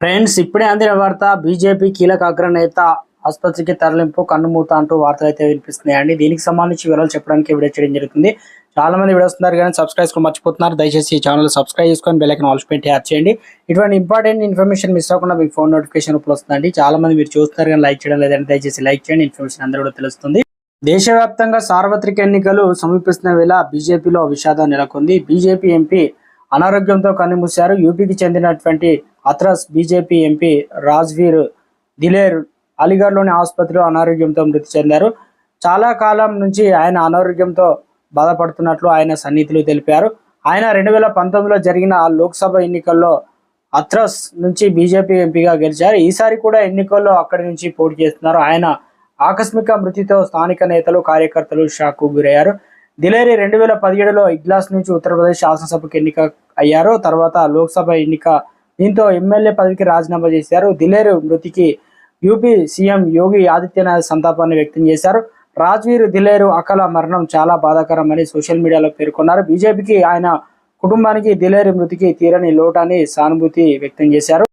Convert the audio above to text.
Friends ఇప్పుడే అందిన వార్త బీజేపీ కీలక అగ్రనేత ఆసుపత్రికి తరలింపు కన్నుమూత అంటూ వార్తలు అయితే వినిపిస్తున్నాయండి. దీనికి సంబంధించి వివరాలు చెప్పడానికి వీడియో చేయడం జరుగుతుంది. చాలా మంది వీడియో వస్తున్నారు కానీ సబ్స్క్రైబ్ మర్చిపోతున్నారు. దయచేసి ఈ ఛానల్ సబ్స్క్రైబ్ చేసుకొని బెల్ ఆల్స్ పెట్టి యాడ్ చేయండి. ఇటువంటి ఇంపార్టెంట్ ఇన్ఫర్మేషన్ మిస్ అవ్వకుండా మీకు ఫోన్ నోటిఫికేషన్ ఇప్పుడు వస్తుందండి. చాలా మంది మీరు చూస్తున్నారు కానీ లైక్ చేయడం లేదంటే దయచేసి లైక్ చేయండి. ఇన్ఫర్మేషన్ అందరూ కూడా తెలుస్తుంది. దేశవ్యాప్తంగా సార్వత్రిక ఎన్నికలు సమీపిస్తున్న వేళ బీజేపీలో విషాదం నెలకొంది. బీజేపీ ఎంపీ అనారోగ్యంతో కన్నుమూశారు యూపీకి చెందినటువంటి అత్రస్ బీజేపీ ఎంపీ రాజ్వీర్ దిలేర్ అలీగఢ్లోని ఆసుపత్రిలో అనారోగ్యంతో మృతి చెందారు. చాలా కాలం నుంచి ఆయన అనారోగ్యంతో బాధపడుతున్నట్లు ఆయన సన్నిహితులు తెలిపారు. ఆయన రెండు వేల పంతొమ్మిదిలో జరిగిన ఆ లోక్సభ ఎన్నికల్లో అత్రస్ నుంచి బీజేపీ ఎంపీగా గెలిచారు. ఈసారి కూడా ఎన్నికల్లో అక్కడి నుంచి పోటీ చేస్తున్నారు. ఆయన ఆకస్మిక మృతితో స్థానిక నేతలు కార్యకర్తలు షాక్కు గురయ్యారు. దిలేరి రెండు వేల పదిహేడులో ఇగ్లాస్ నుంచి ఉత్తరప్రదేశ్ శాసనసభకు ఎన్నిక అయ్యారు. తర్వాత లోక్సభ ఎన్నిక దీంతో ఎమ్మెల్యే పదవికి రాజీనామా చేశారు. దిలేరు మృతికి యూపీ సీఎం యోగి ఆదిత్యనాథ్ సంతాపాన్ని వ్యక్తం చేశారు. రాజ్వీర్ దిలేరు అకల మరణం చాలా బాధాకరమని సోషల్ మీడియాలో పేర్కొన్నారు. బీజేపీకి ఆయన కుటుంబానికి దిలేరు మృతికి తీరని లోటని సానుభూతి వ్యక్తం చేశారు.